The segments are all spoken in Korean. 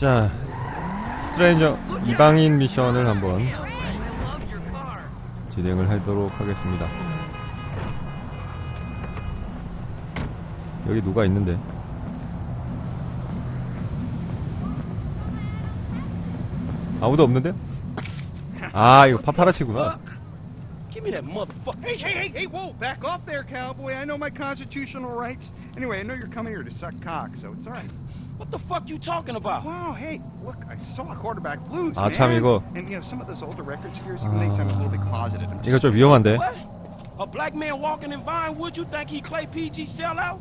자, 스트레인저 이방인 미션을 한번 진행을 하도록 하겠습니다. 여기 누가 있는데? 아무도 없는데? 아, 이거 파파라치구나. Give me that motherfucker. Hey, hey, hey, hey, whoa, back off there, cowboy. I know my constitutional rights. Anyway, I know you're coming here to suck cock, so it's all right. What the fuck you talking about? Wow, hey, look, I saw quarterback blues, 아, man. 참, 이거. And, you know, some of those older records here, they sound a little bit closeted. I'm 이거 just 좀 위험한데? What? A black man walking in Vinewood, you think he Clay PG sellout?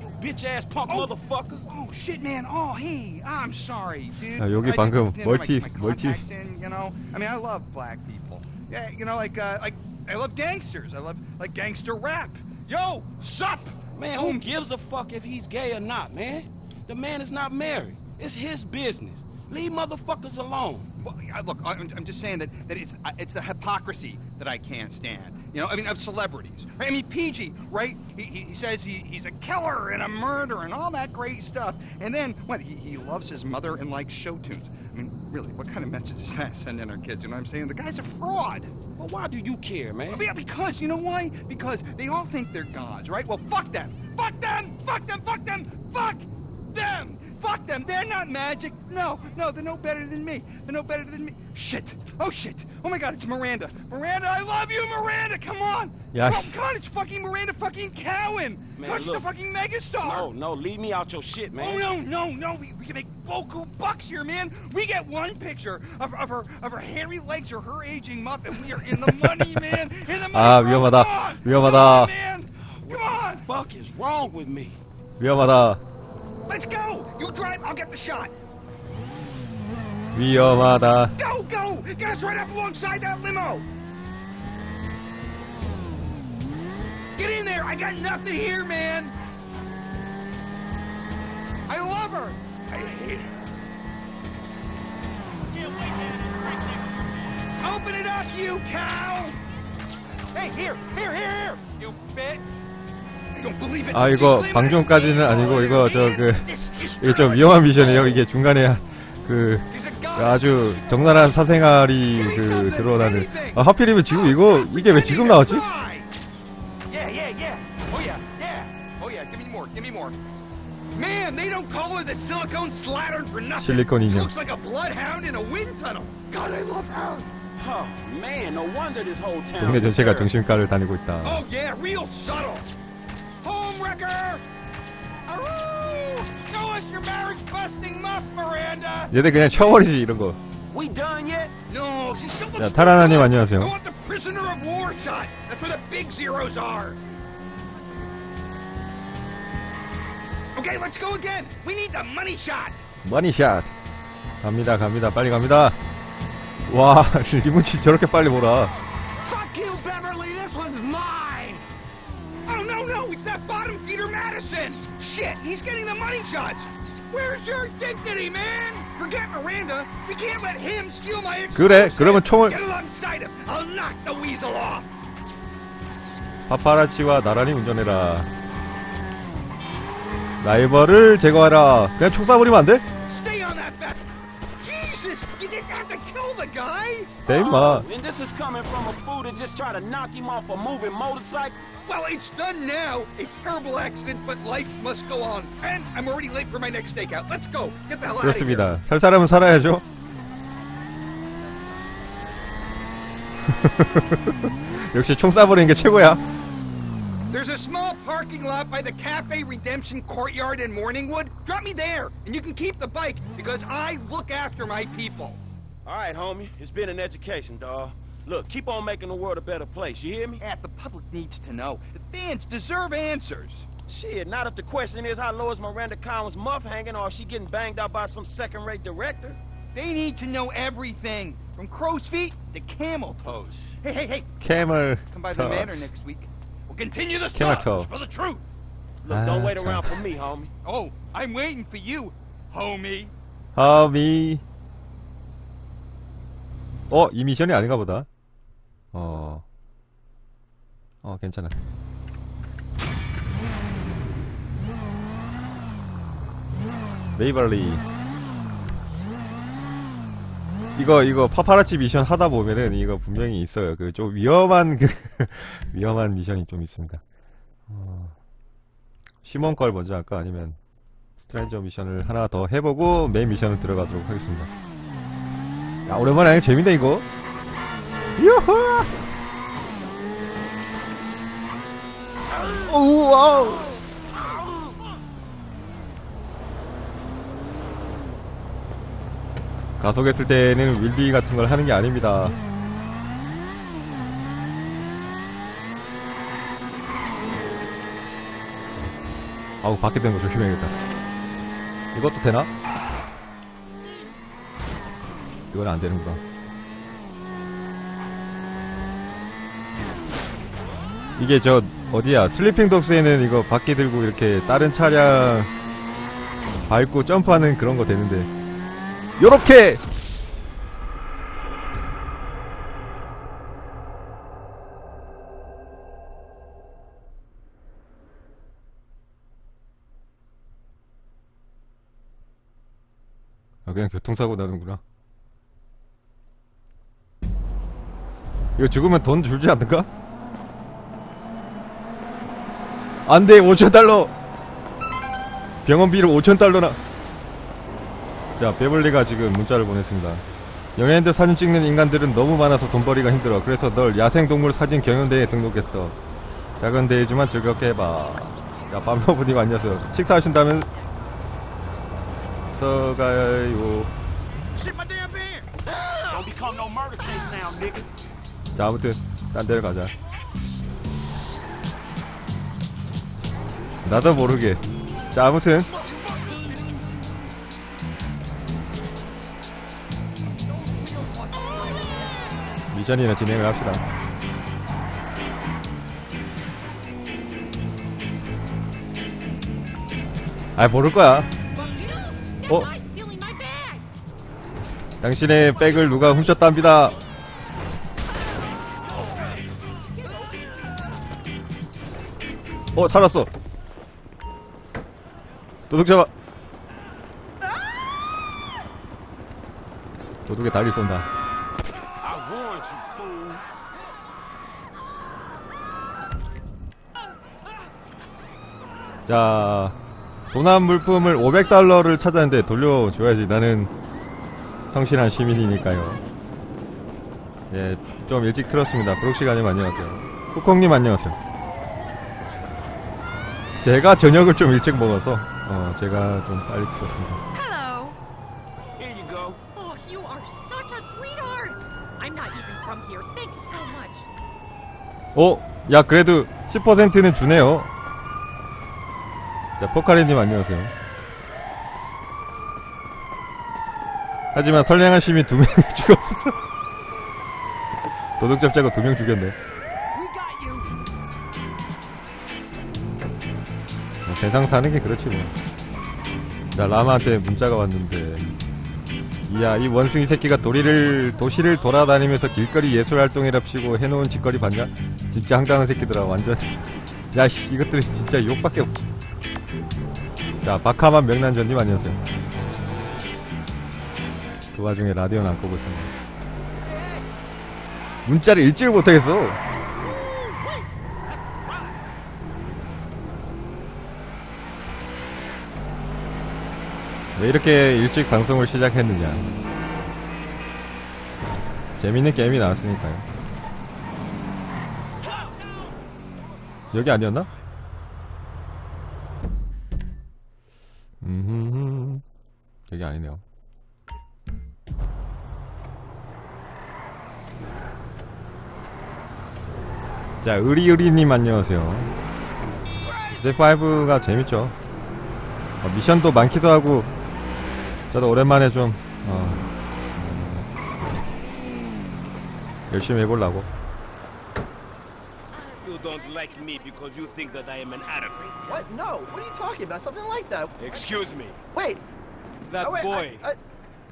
You bitch ass punk Oh. motherfucker. Oh shit, man! Oh hey, I'm sorry, dude. 야, 여기 I just 방금 didn't have 멀티- my, my 멀티. contacts in, you know. I mean, I love black people. Yeah, you know, like uh, like I love gangsters. I love like gangster rap. Yo, sup? Man, Boom. who gives a fuck if he's gay or not, man? The man is not married. It's his business. Leave motherfuckers alone. Well, look, I'm, I'm just saying that, that it's it's the hypocrisy that I can't stand. You know, I mean, of celebrities. Right? I mean, PG, right? He, he, he says he, he's a killer and a murderer and all that great stuff. And then, what? He, he loves his mother and likes show tunes. I mean, really, what kind of message does that send in our kids? You know what I'm saying? The guy's a fraud. Well, why do you care, man? Yeah, because, you know why? Because they all think they're gods, right? Well, fuck them. Fuck them! Fuck them! Fuck them! Fuck them! Fuck them! They're not magic. No, no, they're no better than me. They're no better than me. Shit! Oh shit! Oh my god, it's Miranda. Miranda, I love you, Miranda! Come on! Yeah. Come, on, come on, it's fucking Miranda fucking Cowan! Man, Gosh, she's a look. fucking megastar! No, no, leave me out your shit, man. Oh no, no, no! We, we can make boku bucks here, man. We get one picture of, of her of her hairy legs or her aging muff, and we are in the money, man. In the money. 아, bro. 위험하다. Come on. 위험하다. Come on, man. Come on. fuck is wrong with me? 위험하다. Let's go. You drive. I'll get the shot. 위험하다. Go, go. Get us right up alongside that limo. Get in there. I got nothing here, man. I love her. I hate her. Open it up, you cow! Hey, here, here, here, here! You bitch! 아, 이거 방종까지는 아니고, 이거 저 그, This is 이게 좀 위험한 미션이에요. 이게 중간에 그. 아주 적나라한 사생활이 그 드러나는. 아, 하필이면 지금 이거, 이게 왜 지금 나왔지? Oh. Oh. 실리콘 인형. Oh. 동네 전체가 정신과를 다니고 있다. 얘들 그냥 쳐버리지, 이런 거. We done yet? No, she still looks. 자, 타라나님. 안녕하세요. Okay, let's go again. We need the money shot. 머니샷. 갑니다, 갑니다. 빨리 갑니다. 와, 리무진 저렇게 빨리 몰아. It's that bottom feeder Madison. Shit, he's getting the money shots. Where's your dignity, man? Forget Miranda. We can't let him steal my 그래, exclusive. 그러면 총을- Get alongside him. I'll knock the weasel off. 파파라치와 나란히 운전해라. 라이벌을 제거하라. 그냥 총 쏴버리면 안 돼? guy. 돼, 임마. And this is coming from a fool that just tried to knock him off a moving motorcycle. Well, it's done now. A terrible accident, but life must go on. And I'm already late for my next stakeout. Let's go. Get the hell out of here. 그렇습니다. 살 사람은 살아야죠. 역시 총 쏴버리는 게 최고야. There's a small parking lot by the Cafe Redemption Courtyard in Morningwood. Drop me there, and you can keep the bike because I look after my people. All right, homie. It's been an education, dawg. Look, keep on making the world a better place, you hear me? Yeah, the public needs to know. The fans deserve answers. Shit, not if the question is how low is Miranda Collins' muff hanging or is she getting banged out by some second-rate director? They need to know everything, from crow's feet to camel toes. Hey, hey, hey! Camo Come by toes. the manor next week. We'll continue the search for the truth. Look, don't ah, wait around for me, homie. Oh, I'm waiting for you, homie. Homie. 어, 이 미션이 아닌가 보다. 어. 어, 괜찮아. 메이벌리. 이거 이거 파파라치 미션 하다 보면은 이거 분명히 있어요. 그 좀 위험한 그 위험한 미션이 좀 있습니다. 어, 시몬 걸 먼저 할까 아니면 스트레인저 미션을 하나 더 해보고 메인 미션을 들어가도록 하겠습니다. 야 오랜만에 재밌네 이거. 유후. 오 와우. 가속했을 때는 윌비 같은 걸 하는 게 아닙니다. 아우 밖에 되는 거 조심해야겠다. 이것도 되나? 이건 안 되는구나. 이게 저 어디야? 슬리핑 독스에는 이거 바퀴 들고 이렇게 다른 차량 밟고 점프하는 그런 거 되는데. 요렇게! 아 그냥 교통사고 나는구나 이거 죽으면 돈 줄지 않는가? 안돼 5천 달러 병원비로 5천 달러나 자, 베벌리가 지금 문자를 보냈습니다. 연예인들 사진 찍는 인간들은 너무 많아서 돈벌이가 힘들어. 그래서 널 야생동물 사진 경연대회에 등록했어. 작은 대회지만 즐겁게 해봐. 야, 밤러브님 안녕하세요. 식사하신다면 서가요. Shit, my damn pants! Don't become no murder case now, nigga. 자, 아무튼 딴 데로 가자. 나도 모르게. 자, 아무튼 미전이나 진행을 합시다. 아, 모를 거야. 어? 당신의 백을 누가 훔쳤답니다. 어, 살았어. 도둑 잡아. 도둑에 다리 쏜다. 자, 도난 물품을 500달러를 찾았는데 돌려줘야지. 나는 성실한 시민이니까요. 예, 좀 일찍 틀었습니다. 브록시가님 안녕하세요. 쿠콩님 안녕하세요. 제가 저녁을 좀 일찍 먹어서, 어, 제가 좀 빨리 틀었습니다. Hello. Here you go. Oh, you are such a sweetheart. I'm not even from here. Thanks so much. 어? 야, 그래도 10%는 주네요. 자, 포카리님 안녕하세요. 하지만 선량한 시민 두 명이 죽었어. 도둑 잡자고 두 명 죽였네. 세상 사는 게 그렇지 뭐. 자, 라마한테 문자가 왔는데. 이야, 이 원숭이 새끼가 도리를, 도시를 돌아다니면서 길거리 예술 활동이랍시고 해놓은 짓거리 봤냐? 진짜 황당한 새끼들아, 완전. 야, 씨, 이것들이 진짜 욕밖에 없. 자, 박하만 명란전님 안녕하세요. 그 와중에 라디오는 안 끄고 있습니다. 문자를 읽지를 못하겠어. 왜 이렇게 일찍 방송을 시작했느냐. 재밌는 게임이 나왔으니까요. 여기 아니었나? 음, 여기 아니네요. 자, 의리의리님 안녕하세요. GTA5가 재밌죠. 어, 미션도 많기도 하고, 저도 오랜만에 좀, 어, 열심히 해보려고. You don't like me because you think that I am an Arab. What? No. What are you talking about? Something like that. Excuse me. Wait. That oh, wait, boy. I,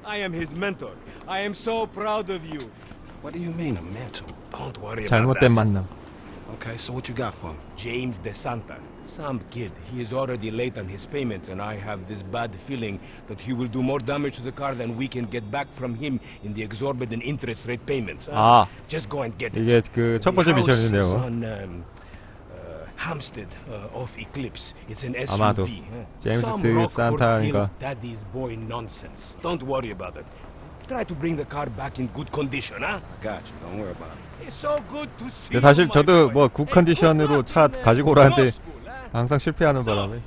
I, I am his mentor. I am so proud of you. What do you mean, a mentor? Don't worry about 잘못된 that. 만남. Okay, so what you got for me? James DeSanta. Some kid. He is already late on his payments, and I have this bad feeling that he will do more damage to the car than we can get back from him in the exorbitant interest rate payments. huh? 아 Just go and get it. 이게 그 첫 번째 The house is 미션이네요. on um, uh, Hampstead uh, off Eclipse. It's an SUV. 아마도 huh? 제임스 Some 드 Rockford 산타니까 Hills daddy's boy nonsense. Don't worry about it. Try to bring the car back in good condition, huh? Got you. Don't worry about it. 근데 사실 저도. 뭐 굿 컨디션으로 차 가지고 오라는데? 항상 실패하는 바람에?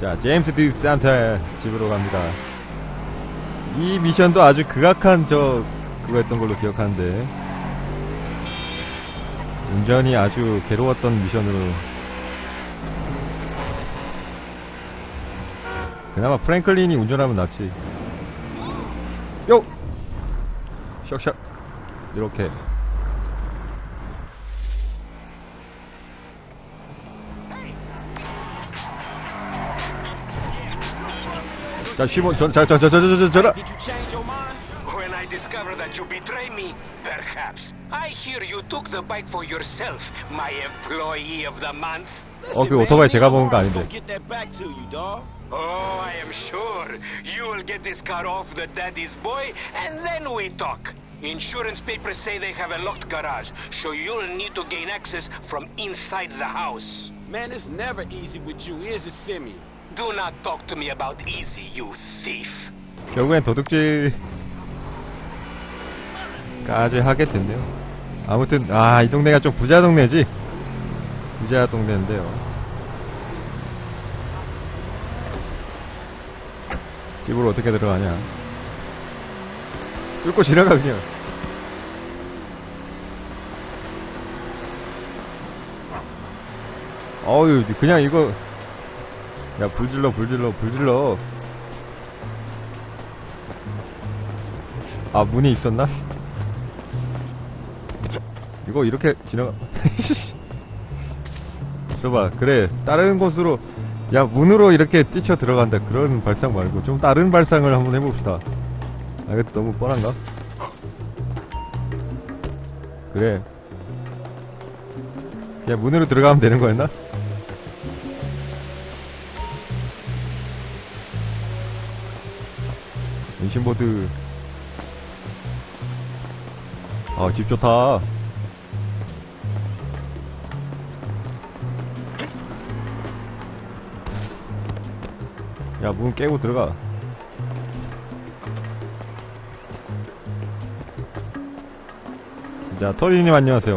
자 제임스 드 산타의 집으로 갑니다. 이 미션도 아주 극악한 저 그거였던 걸로 기억하는데 운전이 아주 괴로웠던 미션으로 그나마 프랭클린이 운전하면 낫지. 요! 샥샥 이렇게 자 15, 저, 자, 저, 저, 저, 저, 저, 저라! Did you change your mind? When I discover that you betray me, perhaps. I hear you took the bike for yourself, my employee of the month. 어, 그 오토바이 제가 먹은 거 아닌데. Oh, I am sure. You will get this car off the daddy's boy, and then we talk. Insurance papers say they have a locked garage, so you'll need to gain access from inside the house. Man, it's never easy with you, is it, Simeon? Do not talk to me about easy, you thief. 결국엔 도둑질까지 하게 됐네요. 아무튼 아 이 동네가 좀 부자 동네지. 부자 동네인데요. 집으로 어떻게 들어가냐? 뚫고 지나가 그냥. 어유 그냥 이거 야 불질러 불질러 불질러. 아 문이 있었나? 이거 이렇게 지나가 있어봐 그래 다른 곳으로 야 문으로 이렇게 뛰쳐 들어간다 그런 발상 말고 좀 다른 발상을 한번 해봅시다 아 이것도 너무 뻔한가? 그래 그냥 문으로 들어가면 되는 거였나? 인신보드 아, 집 좋다. 야, 문 깨고 들어가. 자, 터디님 안녕하세요.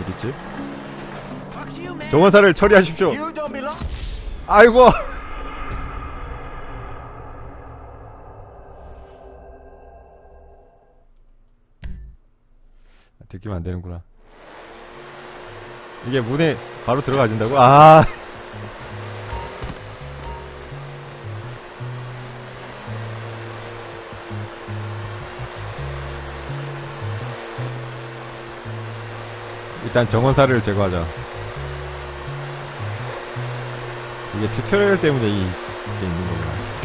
어딨지? 정원사를 처리하십시오. 아이고! 들키면 안 되는구나. 이게 문에 바로 들어가진다고? 아! 일단 정원사를 제거하자. 이게 튜토리얼 때문에 이, 이게 있는 거구나.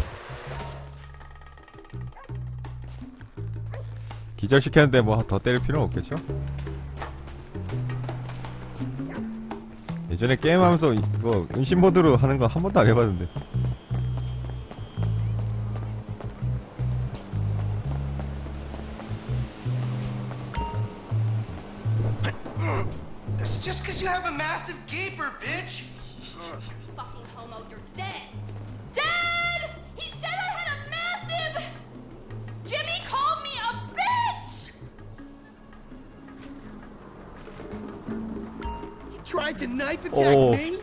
기절시켰는데 뭐 더 때릴 필요는 없겠죠? 예전에 게임하면서 이거 은신 모드로 하는 거 한 번도 안 해봤는데. That's tried to knife attack Oh. me?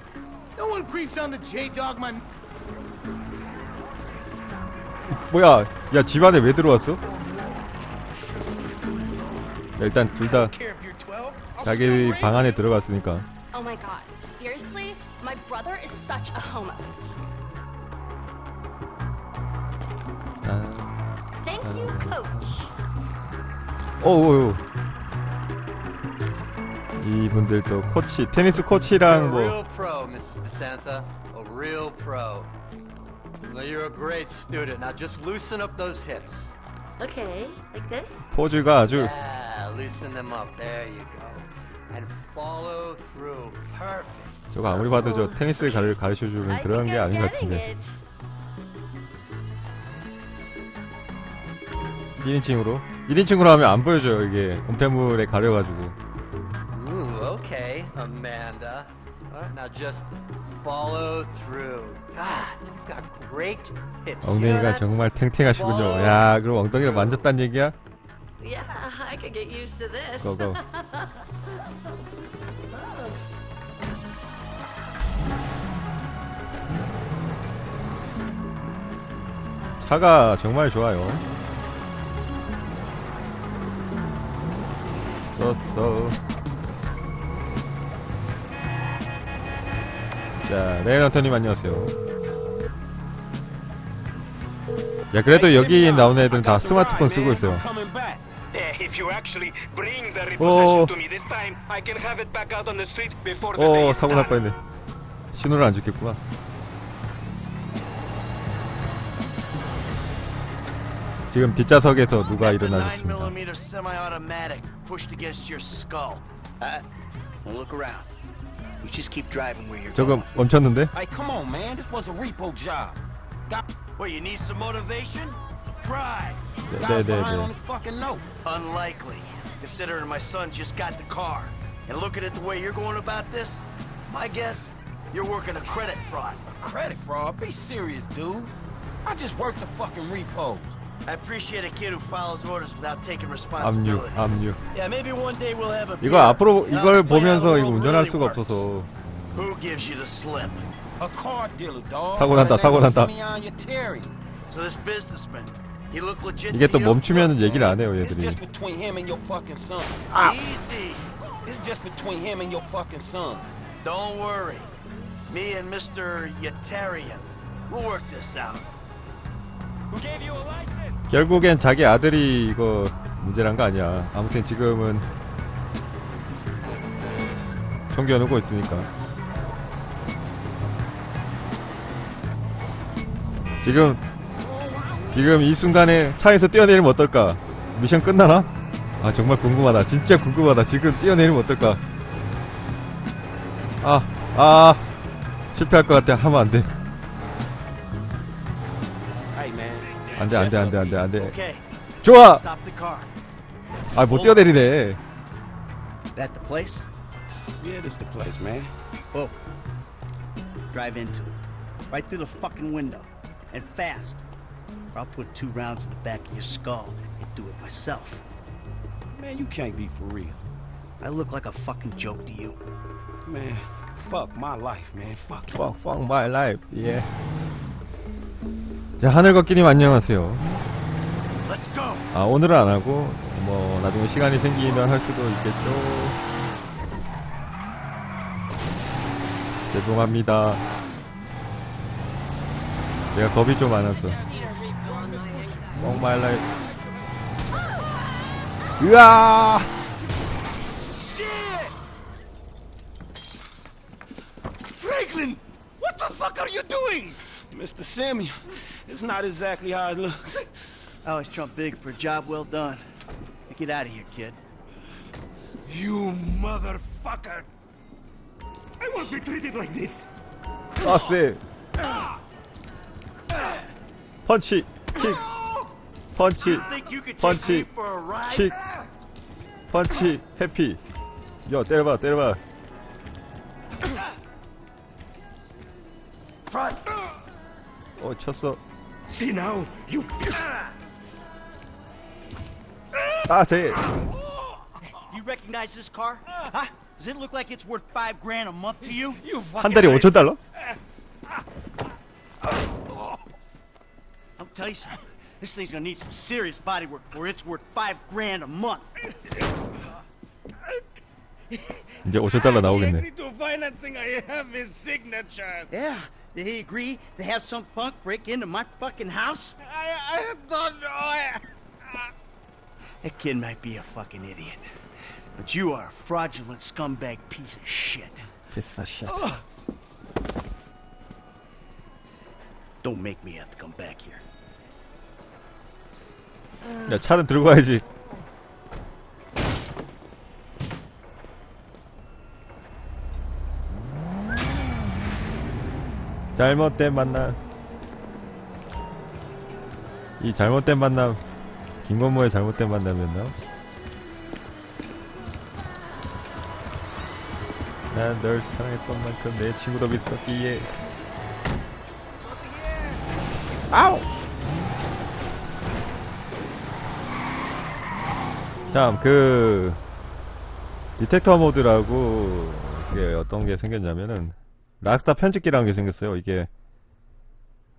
No one creeps on the J-Dog, my... 뭐야, 야, 집 안에 왜 들어왔어? 야, 일단 둘다 care if you're 12. I'll 자기 방 안에. 들어갔으니까. Oh my god, seriously? My brother is such a homo. 아, Thank you, coach. 어우, 이분들도 코치 테니스 코치랑 뭐 real pro, Mrs. DeSanta. A real pro. Well, you're a great student. Now just loosen up those hips. Okay, like this? 포즈가 아주 Yeah, loosen them up. There you go. And follow through. Perfect. 저거 아무리 봐도 저 테니스 가르 가르쳐 I 주는 그런 게 아닌 것 같은데. it. 1인칭으로 1인칭으로 하면 안 보여줘요 이게 엄폐물에 가려가지고 okay, Amanda. All right, now just follow through. God, you've got great hips. 엉덩이가? 정말 탱탱하시군요 야 그럼 엉덩이를 만졌단 얘기야? Yeah, I could get used to this. 고고 차가 정말 좋아요 쏘쏘 자 레이런터님 안녕하세요 야 그래도 여기 나오는 애들은 다 스마트폰 쓰고 있어요. Eh, Oh. 어 is 사고 날. 뻔했네 신호를 안 죽겠구나 지금 뒷좌석에서 누가 일어나셨습니다 9mm semi-automatic pushed against your skull. Uh, well, look around. You just keep driving where you're 저거 going. 멈췄는데? Hey, come on, man. This was a repo job. Got What, you need some motivation? Drive. guys behind 네네네 on the fucking note. Unlikely, considering my son just got the car. And looking at the way you're going about this, my guess, you're working a credit fraud. A credit fraud? Be serious, dude. I just worked the fucking repos. I appreciate a kid who follows orders without taking 압류 responsibility. 압류 Yeah, maybe one day we'll have a 이거 beer, 앞으로 and I'll 이걸 explain how 보면서 the 이거 world 운전할 really 수가 works. 없어서 Who gives you the slip? A car dealer, dog. 사고 난다, 사고 난다. Simeon Yeteri. So this businessman, he look legit 이게 to 또 you? 멈추면 얘기를 안 해요 It's 얘들이 just between him and your fucking son. Easy. It's just between him and your fucking son. Don't worry. Me and Mr. Yetarian, we'll work this out. Who gave you a license? 결국엔 자기 아들이 이거 문제란 거 아니야. 아무튼 지금은 총겨누고 있으니까. 지금 지금 이 순간에 차에서 뛰어내리면 어떨까? 미션 끝나나? 아 정말 궁금하다. 진짜 궁금하다. 지금 뛰어내리면 어떨까? 아 아, 실패할 것 같아. 하면 안 돼 안돼 안돼 안돼 안돼 안돼 Okay, 좋아 stop the car. 아 못 뛰어내리네 That the place? Yeah, this the place, man. Whoa. Drive into it. Right through the fucking window. And fast. Or I'll put two rounds in the back of your skull and do it myself. Man, you can't be for real. I look like a fucking joke to you. Man, fuck my life, man. Fuck it. Fuck, fuck my life. 예. 자, 하늘걷기님 안녕하세요. 아, 오늘은 안 하고, 뭐, 나중에 시간이 생기면 할 수도 있겠죠. 죄송합니다. 내가 겁이 좀 많아서. Fuck my life. 으아! Franklin! What the fuck are you doing? Mr. Simeon, it's not exactly how it looks. I always trump big for a job well done. Now get out of here, kid. You motherfucker! I won't be treated like this! 아, 쎄. 펀치, 킥, 펀치, Think you could take Punch me it. for a ride? 킥, 펀치, 해피. 야, 때려봐, 때려봐. Front! 어, 쳤어. See now, you. 아, 세. You recognize this car? Huh? Does it look like it's worth five grand a month to you? You 한 달에 5천 달러? I'll tell you something. This thing's gonna need some serious body work before it's worth five grand a month. 이제 5천 달러 나오겠네. to financing, I have his signature. Yeah. Did he agree to have some punk break into my fucking house? I, I don't know. That kid might be a fucking idiot. But you are a fraudulent scumbag piece of shit. 피스 샷. Don't make me have to come back here. 야 차는 들고 가야지. 잘못된 만남. 이 잘못된 만남 김건모의 잘못된 만남이었나? 난 널 사랑했던 만큼 내 친구도 있었기에 아우! 참, 그, 디텍터 모드라고, 그게 어떤 게 생겼냐면은, 락스타 편집기라는 게 생겼어요. 이게,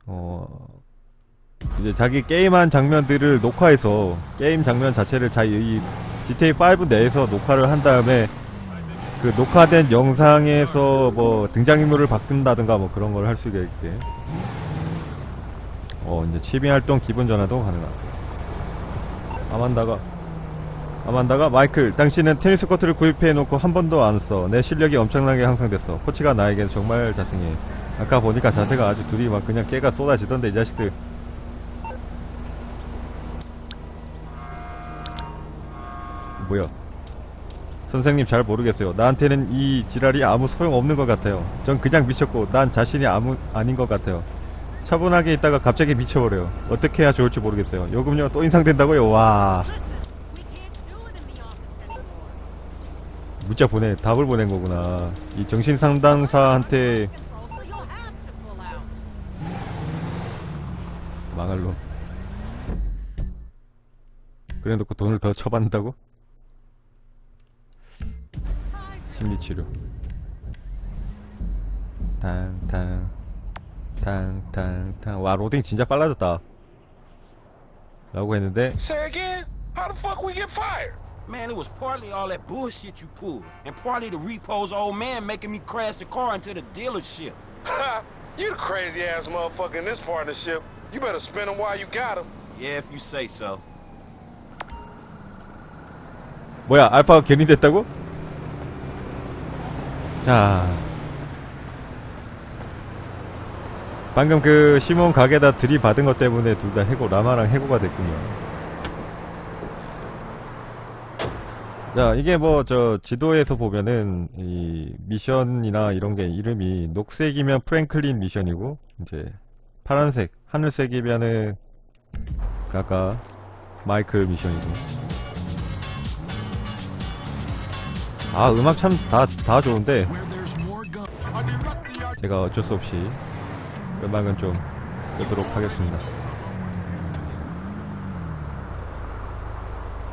어, 이제 자기 게임한 장면들을 녹화해서, 게임 장면 자체를 자, 이, GTA5 내에서 녹화를 한 다음에, 그 녹화된 영상에서 뭐 등장인물을 바꾼다든가 뭐 그런 걸 할 수 있게. 어, 이제 취미 활동 기본 전화도 가능하고. 아만다가, 아만다가 마이클, 당신은 테니스 코트를 구입해놓고 한 번도 안 써. 내 실력이 엄청나게 향상됐어. 코치가 나에겐 정말 자생해. 아까 보니까 자세가 아주 둘이 막 그냥 깨가 쏟아지던데 이 자식들. 뭐야? 선생님 잘 모르겠어요. 나한테는 이 지랄이 아무 소용 없는 것 같아요. 전 그냥 미쳤고 난 자신이 아무 아닌 것 같아요. 차분하게 있다가 갑자기 미쳐버려요. 어떻게 해야 좋을지 모르겠어요. 요금료 또 인상된다고요? 와. 문자 보내, 답을 보낸 거구나. 이 정신 상담사한테 망할 놈. 그래 놓고 돈을 더 쳐받는다고? 심리치료. 탕탕. 탕탕탕. 와, 로딩 진짜 빨라졌다. 라고 했는데, Say? How the fuck we get fired? Man, it was partly all that bullshit you pulled, and partly the repo's old man making me crash the car into the dealership. Ha! you the crazy ass motherfucker in this partnership. You better spin him while you got him. Yeah, if you say so. 뭐야, 알파가 괜히 됐다고? 자. 방금 그 시몬 가게다 들이받은 것 때문에 둘 다 해고, 라마랑 해고가 됐군요. 자, 이게 뭐, 저, 지도에서 보면은, 이, 미션이나 이런 게 이름이, 녹색이면 프랭클린 미션이고, 이제, 파란색, 하늘색이면은, 그 아까, 마이클 미션이고. 아, 음악 참 다, 다 좋은데, 제가 어쩔 수 없이, 음악은 좀, 끄도록 하겠습니다.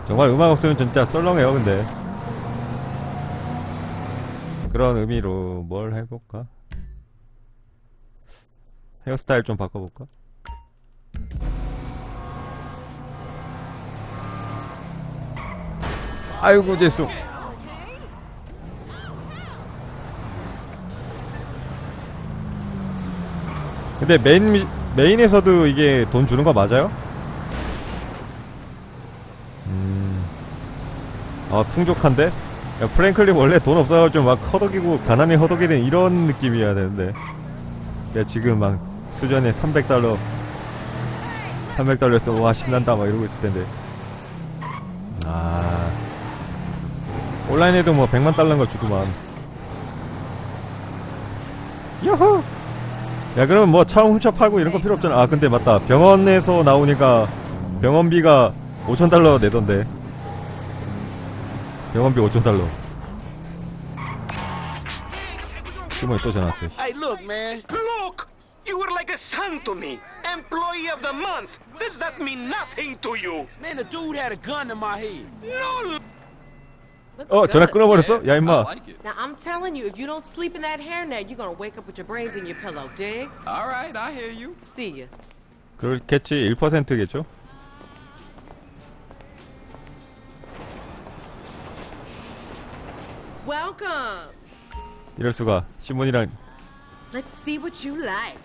정말 음악 없으면 진짜 썰렁해요, 근데. 그런 의미로 뭘 해볼까? 헤어스타일 좀 바꿔볼까? 아이고, 죄송. 근데 메인, 미- 메인에서도 이게 돈 주는 거 맞아요? 아, 풍족한데? 야, 프랭클린 원래 돈 없어가지고 좀막 허덕이고, 가난히 허덕이는 이런 느낌이어야 되는데. 야, 지금 막 수전에 300달러, 300달러에서 와, 신난다, 막 이러고 있을 텐데. 아. 온라인에도 뭐 100만 달러인 걸 주구만. 요호! 야, 그러면 뭐차 훔쳐 팔고 이런 거 필요 없잖아. 아, 근데 맞다. 병원에서 나오니까 병원비가 5천 달러 내던데. 병원비 5천 달러. 시몬이 또 전화 왔어. Hey, look, man. Look! You were like a son to me. Employee of the month. Does that mean nothing to you? Man, the dude had a gun in my head. No! 어, 전화 끊어버렸어? 야, 임마. Now I'm telling you, if you don't sleep in that hairnet, you're gonna wake up with your brains in your pillow. Dig? All right, I hear you. See ya. 그렇겠지. 1%겠죠? Welcome. 이럴 수가. 신문이랑. Let's see what you like.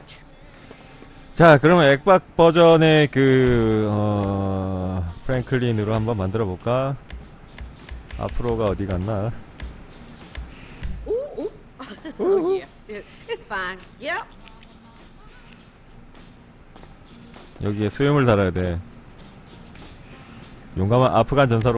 자, 그러면 액박 버전의 그 어... 프랭클린으로 한번 만들어 볼까? 앞으로가 어디 갔나? 오, 오. 오. It's fine. Yep. 여기에 수염을 달아야 돼. 용감한 아프간 전사로.